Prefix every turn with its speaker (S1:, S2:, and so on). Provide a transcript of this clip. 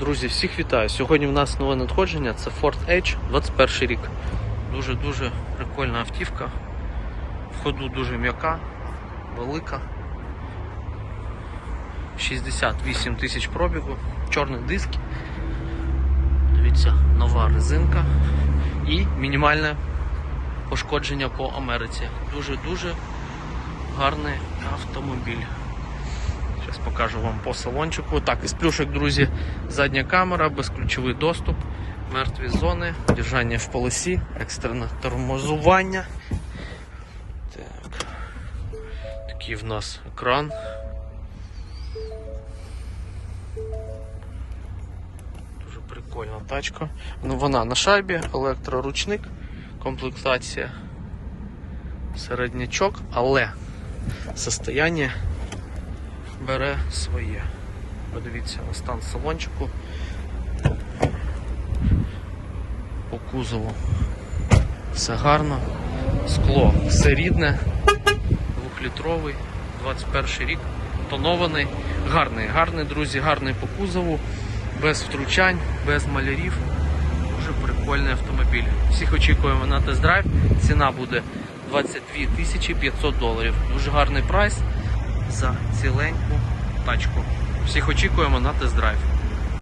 S1: Друзі, всіх вітаю. Сьогодні в нас нове надходження. Це Ford Edge 21 рік. Дуже-дуже прикольна автівка. В ходу дуже м'яка, велика. 68 тисяч пробігу, чорний диск. Дивіться, нова резинка і мінімальне пошкодження по Америці. Дуже-дуже гарний автомобіль. Зараз покажу вам по салончику. Так, із плюшок, друзі, задня камера, безключовий доступ, мертві зони, держання в полосі, екстрене тормозування. Так. Такий в нас екран. Дуже прикольна тачка. Ну, вона на шайбі, електроручник, комплектація середнячок, але состояние бере своє. Подивіться на стан салончику. По кузову все гарно. Скло все рідне, двохлітровий, 21 рік, тонований, гарний, гарний, друзі, гарний по кузову, без втручань, без малярів. Дуже прикольний автомобіль. Всіх очікуємо на тест-драйв. Ціна буде 22 тисячі 500 доларів. Дуже гарний прайс за ціленьку тачку. Всіх очікуємо на тест-драйв.